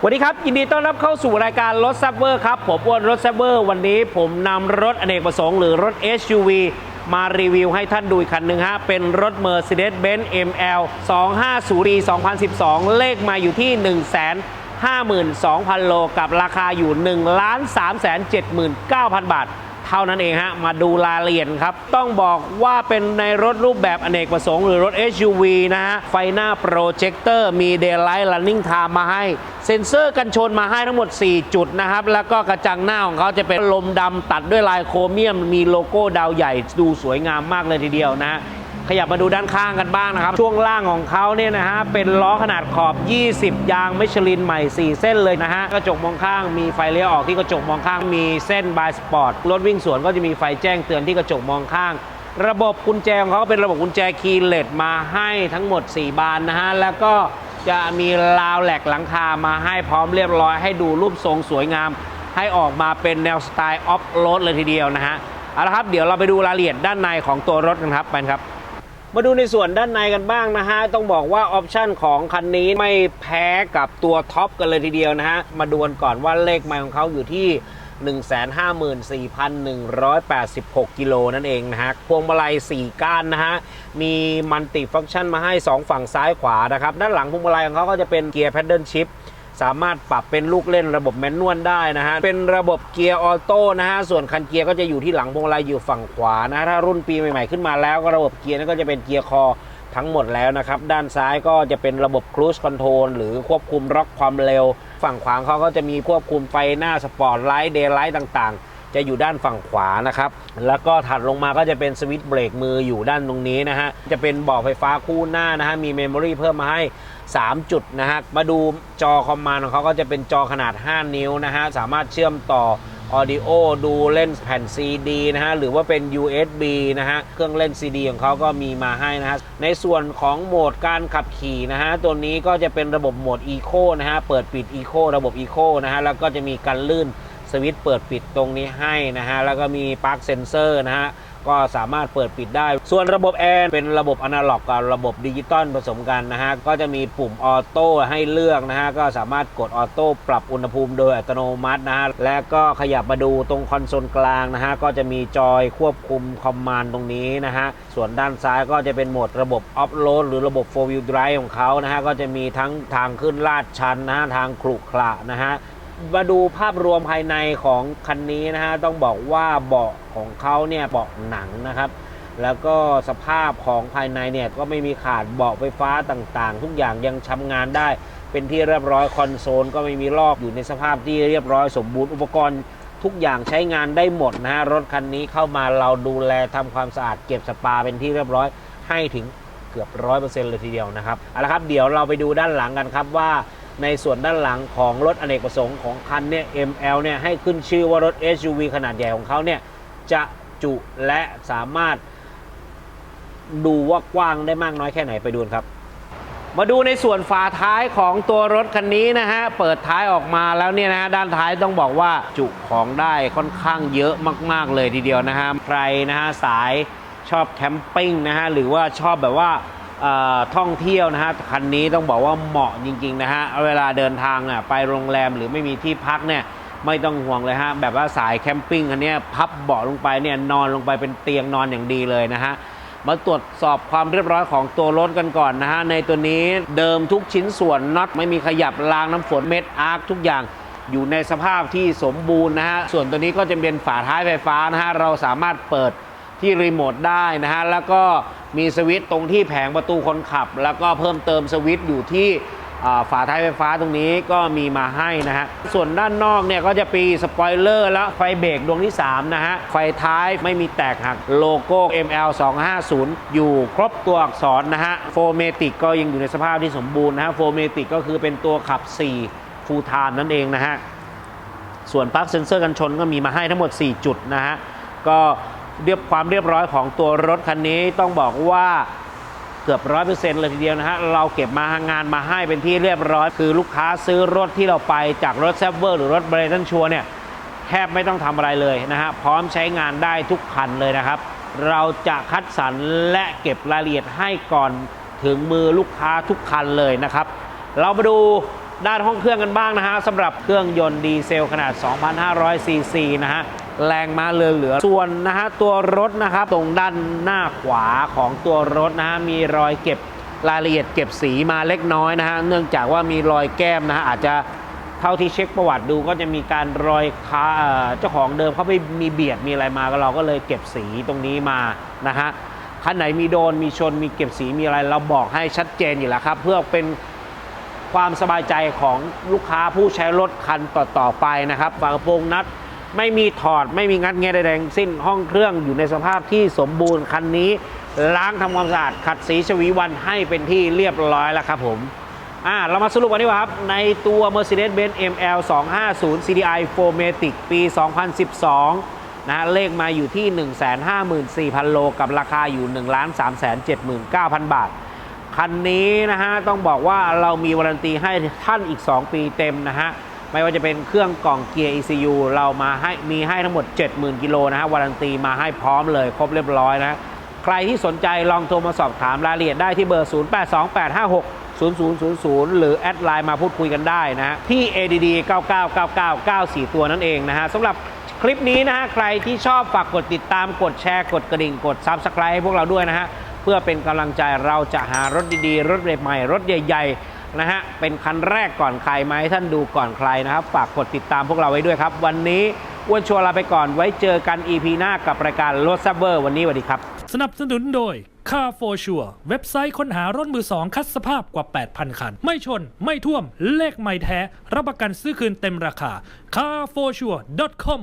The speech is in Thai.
สวัสดีครับ ยินดีต้อนรับเข้าสู่รายการรถซับเวอร์ครับ ผมอ้วนรถซับเวอร์วันนี้ผมนำรถอเนกประสงค์หรือรถ SUV มารีวิวให้ท่านดูอีกคันหนึ่งฮะ เป็นรถ Mercedes-Benz ML 250ปี2012 เลขมาอยู่ที่ 1 5 2 0 0 0 โล กับราคาอยู่ 1 3 7 9 0 0 0 บาท เท่านั้นเองฮะ มาดูรายละเอียดครับ ต้องบอกว่าเป็นในรถรูปแบบอเนกประสงค์หรือรถ SUV นะฮะ ไฟหน้าโปรเจคเตอร์มี Daylight Running Time มาให้ เซ็นเซอร์กันชนมาให้ทั้งหมด 4 จุดนะครับ แล้วก็กระจังหน้าของเขาจะเป็นลมดำตัดด้วยลายโครเมียม มีโลโก้ดาวใหญ่ดูสวยงามมากเลยทีเดียวนะฮะ ขยับมาดูด้านข้างกันบ้างนะครับ ช่วงล่างของเขาเนี่ยนะฮะ เป็นล้อขนาดขอบ 20 ยางมิชลินใหม่ 4 เส้นเลยนะฮะ กระจกมองข้างมีไฟเลี้ยวออกที่กระจกมองข้างมีเส้นบายสปอร์ตรถวิ่งสวนก็จะมีไฟแจ้งเตือนที่กระจกมองข้างระบบกุญแจของเขาเป็นระบบกุญแจคีย์เลสมาให้ทั้งหมด 4 บานนะฮะ แล้วก็จะมีราวแหลกหลังคามาให้พร้อมเรียบร้อยให้ดูรูปทรงสวยงาม ให้ออกมาเป็นแนวสไตล์ออฟโรดเลยทีเดียวนะฮะ เอาละครับ เดี๋ยวเราไปดูรายละเอียดด้านในของตัวรถกันครับไปครับ มาดูในส่วนด้านในกันบ้างนะฮะ ต้องบอกว่าออปชันของคันนี้ไม่แพ้กับตัวท็อปกันเลยทีเดียวนะฮะ มาดูกันก่อนว่าเลขไมล์ของเขาอยู่ที่ 154,186 กิโลนั่นเองนะฮะ พวงมาลัย 4 ก้านนะฮะ มีมัลติฟัง c t ชันมาให้ 2 ฝั่งซ้ายขวานะครับ ด้านหลังพวงมาลัยของเขาก็จะเป็นเกียร์แพดเดิลชิพ สามารถปรับเป็นลูกเล่นระบบแมนนวลได้นะฮะ เป็นระบบเกียร์ออโต้นะฮะ ส่วนคันเกียร์ก็จะอยู่ที่หลังพวงมาลัยอยู่ฝั่งขวานะถ้ารุ่นปีใหม่ๆขึ้นมาแล้วก็ระบบเกียร์นั้นก็จะเป็นเกียร์คอทั้งหมดแล้วนะครับ ด้านซ้ายก็จะเป็นระบบครูซคอนโทรลหรือควบคุมล็อกความเร็ว ฝั่งขวาเขาก็จะมีควบคุมไฟหน้าสปอร์ตไลท์เดย์ไลท์ต่างๆ จะอยู่ด้านฝั่งขวานะครับ แล้วก็ถัดลงมาก็จะเป็นสวิตช์เบรกมืออยู่ด้านตรงนี้นะฮะ จะเป็นบาะไฟฟ้าคู่หน้านะฮะ มีเมมโมรีเพิ่มมาให้ 3 จุดนะฮะ มาดูจอคอมมานด์ของเขาก็จะเป็นจอขนาด 5 นิ้วนะฮะ สามารถเชื่อมต่อ Audio ดูเล่นแผ่น CD นะฮะ หรือว่าเป็น USB นะฮะ เครื่องเล่น CD ของเขาก็มีมาให้นะฮะ ในส่วนของโหมดการขับขี่นะฮะ ตัวนี้ก็จะเป็นระบบโหมด Eco นะฮะ เปิดปิด Eco ระบบ Eco นะฮะ แล้วก็จะมีการลื่น สวิตช์เปิดปิดตรงนี้ให้นะฮะ แล้วก็มีปลั๊กเซนเซอร์นะฮะ ก็สามารถเปิดปิดได้ ส่วนระบบแอร์เป็นระบบอนาล็อกกับระบบดิจิตอลผสมกันนะฮะ ก็จะมีปุ่มออโต้ให้เลือกนะฮะ ก็สามารถกดออโต้ปรับอุณหภูมิโดยอัตโนมัตินะฮะ และก็ขยับมาดูตรงคอนโซลกลางนะฮะ ก็จะมีจอยควบคุมคอมมานด์ตรงนี้นะฮะ ส่วนด้านซ้ายก็จะเป็นโหมดระบบออฟโรดหรือระบบ 4 wheel drive ของเขานะฮะ ก็จะมีทั้งทางขึ้นลาดชันนะฮะ ทางขรุขระนะฮะ มาดูภาพรวมภายในของคันนี้นะฮะต้องบอกว่าเบาะของเขาเนี่ยเบาะหนังนะครับ แล้วก็สภาพของภายในเนี่ยก็ไม่มีขาดเบาะไฟฟ้าต่างๆ ทุกอย่างยังทำงานได้ เป็นที่เรียบร้อยคอนโซลก็ไม่มีลอกอยู่ในสภาพที่เรียบร้อยสมบูรณ์อุปกรณ์ทุกอย่างใช้งานได้หมดนะฮะรถคันนี้เข้ามาเราดูแลทำความสะอาดเก็บสปาเป็นที่เรียบร้อยให้ถึง กือบร้อยเปอร์เซ็นต์เลยทีเดียวนะครับเอาละครับเดี๋ยวเราไปดูด้านหลังกันครับว่าในส่วนด้านหลังของรถอเนกประสงค์ของคันเนี่ย ML เนี่ยให้ขึ้นชื่อว่ารถ SUV ขนาดใหญ่ของเขาเนี่ยจะจุและสามารถดูว่ากว้างได้มากน้อยแค่ไหนไปดูนครับ มาดูในส่วนฝาท้ายของตัวรถคันนี้นะฮะ เปิดท้ายออกมาแล้วเนี่ยนะฮะด้านท้ายต้องบอกว่าจุของได้ค่อนข้างเยอะมาก ๆเลยทีเดียวนะฮะใครนะฮะสาย ชอบแคมปิ้งนะฮะหรือว่าชอบแบบว่าท่องเที่ยวนะฮะคันนี้ต้องบอกว่าเหมาะจริงๆนะฮะเวลาเดินทางอะไปโรงแรมหรือไม่มีที่พักเนี่ยไม่ต้องห่วงเลยฮะแบบว่าสายแคมปิ้งคันนี้พับเบาะลงไปเนี่ยนอนลงไปเป็นเตียงนอนอย่างดีเลยนะฮะมาตรวจสอบความเรียบร้อยของตัวรถกันก่อนนะฮะในตัวนี้เดิมทุกชิ้นส่วนน็อตไม่มีขยับรางน้ำฝนเม็ดอาร์คทุกอย่างอยู่ในสภาพที่สมบูรณ์นะฮะส่วนตัวนี้ก็จะเป็นฝาท้ายไฟฟ้านะฮะเราสามารถเปิด ที่รีโมทได้นะฮะ แล้วก็มีสวิตช์ตรงที่แผงประตูคนขับ แล้วก็เพิ่มเติมสวิตช์อยู่ที่ฝาท้ายไฟฟ้าตรงนี้ก็มีมาให้นะฮะ ส่วนด้านนอกเนี่ยก็จะปีสปอยเลอร์และไฟเบรกดวงที่ 3 นะฮะ ไฟท้ายไม่มีแตกหักโลโก้ ML 250อยู่ครบตัวอักษรนะฮะ โฟเมติกก็ยังอยู่ในสภาพที่สมบูรณ์นะฮะ โฟเมติกก็คือเป็นตัวขับ 4 ฟูลไทม์นั่นเองนะฮะ ส่วนปลั๊กเซนเซอร์กันชนก็มีมาให้ทั้งหมด 4 จุดนะฮะ ก็ เรียบความเรียบร้อยของตัวรถคันนี้ต้องบอกว่าเกือบร้อยเปอร์เซ็นต์เลยทีเดียวนะฮะ เราเก็บมางานมาให้เป็นที่เรียบร้อย คือลูกค้าซื้อรถที่เราไปจากรถแซฟเวอร์หรือรถเบรตันชัวเนี่ยแทบไม่ต้องทำอะไรเลยนะฮะ พร้อมใช้งานได้ทุกคันเลยนะครับ เราจะคัดสรรและเก็บรายละเอียดให้ก่อนถึงมือลูกค้าทุกคันเลยนะครับ เรามาดูด้านห้องเครื่องกันบ้างนะฮะสำหรับเครื่องยนต์ดีเซลขนาด 2,500ซีซีนะฮะ แรงม้าเรือเหลือ ส่วนนะฮะตัวรถนะครับตรงด้านหน้าขวาของตัวรถนะฮะมีรอยเก็บรายละเอียดเก็บสีมาเล็กน้อยนะฮะเนื่องจากว่ามีรอยแก้มนะฮะอาจจะเท่าที่เช็คประวัติดูก็จะมีการรอยค้าเอ่อเจ้าของเดิมเขาไปมีเบียดมีอะไรมาก็เราก็เลยเก็บสีตรงนี้มานะฮะคันไหนมีโดนมีชนมีเก็บสีมีอะไรเราบอกให้ชัดเจนอยู่แล้วครับ เพื่อเป็นความสบายใจของลูกค้าผู้ใช้รถคันต่อๆไปนะครับฝากระโปรงนัด ไม่มีถอดไม่มีงัดแงะใดๆทั้งสิ้นห้องเครื่องอยู่ในสภาพที่สมบูรณ์คันนี้ล้างทำความสะอาดขัดสีชวีวันให้เป็นที่เรียบร้อยแล้วครับผมอ่าเรามาสรุปกันดีกว่าครับ ในตัว Mercedes-Benz ML 250 CDI 4matic ปี 2012 นะฮะเลขมาอยู่ที่ 154,000 โล กับราคาอยู่ 1,379,000 บาท คันนี้นะฮะ ต้องบอกว่าเรามีวารันตีให้ท่านอีก 2 ปีเต็มนะฮะ ไม่ว่าจะเป็นเครื่องกล่องเกียร์ ECU เรามาให้มีให้ทั้งหมด 70,000 กิโลนะฮะวารันตีมาให้พร้อมเลย ครบเรียบร้อยนะใครที่สนใจลองโทรมาสอบถามรายละเอียดได้ที่เบอร์ 082856 0000 หรือแอดไลน์มาพูดคุยกันได้นะฮะที่ ADD 999994ตัวนั่นเองนะฮะสำหรับคลิปนี้นะฮะใครที่ชอบฝากกดติดตามกดแชร์กดกระดิ่งกด Subscribe ให้พวกเราด้วยนะฮะเพื่อเป็นกำลังใจเราจะหารถดีๆ รถใหม่ๆรถใหญ่ๆ นะฮะ เป็นคันแรกก่อนใครมาให้ท่านดูก่อนใครนะครับ ฝากกดติดตามพวกเราไว้ด้วยครับ วันนี้อ้วนชัวร์ลาไปก่อนไว้เจอกัน EP หน้ากับรายการรถซับเบอร์วันนี้สวัสดีครับ สนับสนุนโดย Car for Sure เว็บไซต์ค้นหารถมือสองคัดสภาพกว่า 8,000 คัน ไม่ชน ไม่ท่วม เลขไม่แท้ รับประกันซื้อคืนเต็มราคา carforsure.com